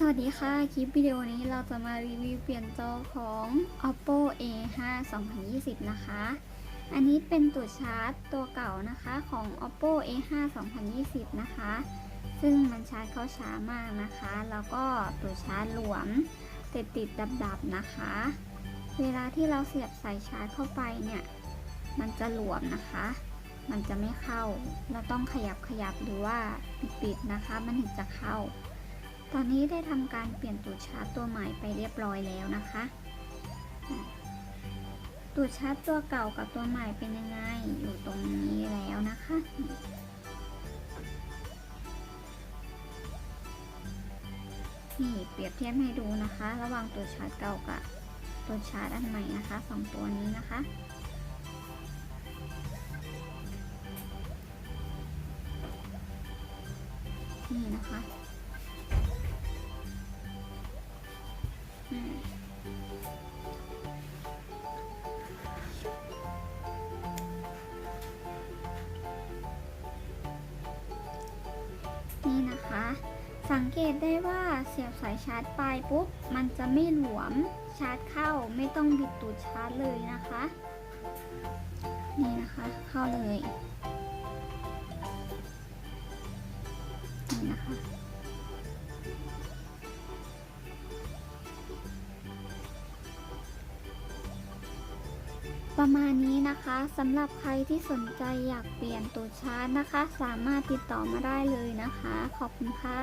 สวัสดีค่ะ คลิปวิดีโอนี้เราจะมารีวิวเปลี่ยนจอของ oppo a5 2020 นะคะ อันนี้เป็นตัวชาร์จตัวเก่านะคะของ oppo a5 2020 นะคะ ซึ่งมันชาร์จเข้าช้ามากนะคะ แล้วก็ตัวชาร์จหลวมติดติดดับดับนะคะ เวลาที่เราเสียบสายชาร์จเข้าไปเนี่ย มันจะหลวมนะคะ มันจะไม่เข้า เราต้องขยับขยับหรือว่าปิดๆนะคะ มันถึงจะเข้า ตอนนี้ได้ทำการเปลี่ยนตัวชาร์จตัวใหม่ไปเรียบร้อยแล้วนะคะตัวชาร์จตัวเก่ากับตัวใหม่เป็นยังไงอยู่ตรงนี้แล้วนะคะนี่เปรียบเทียบให้ดูนะคะ ระหว่างตัวชาร์จเก่ากับตัวชาร์จอันใหม่นะคะสองตัวนี้นะคะ นี่นะคะ สังเกตได้ว่าเสียบสายชาร์จไปปุ๊บ มันจะไม่หลวมชาร์จเข้าไม่ต้องบิดตูดชาร์จเลยนะคะ นี่นะคะ เข้าเลยนี่นะคะ ประมาณนี้นะคะสำหรับใครที่สนใจอยากเปลี่ยนตัวชาร์จนะคะ สามารถติดต่อมาได้เลยนะคะ ขอบคุณค่ะ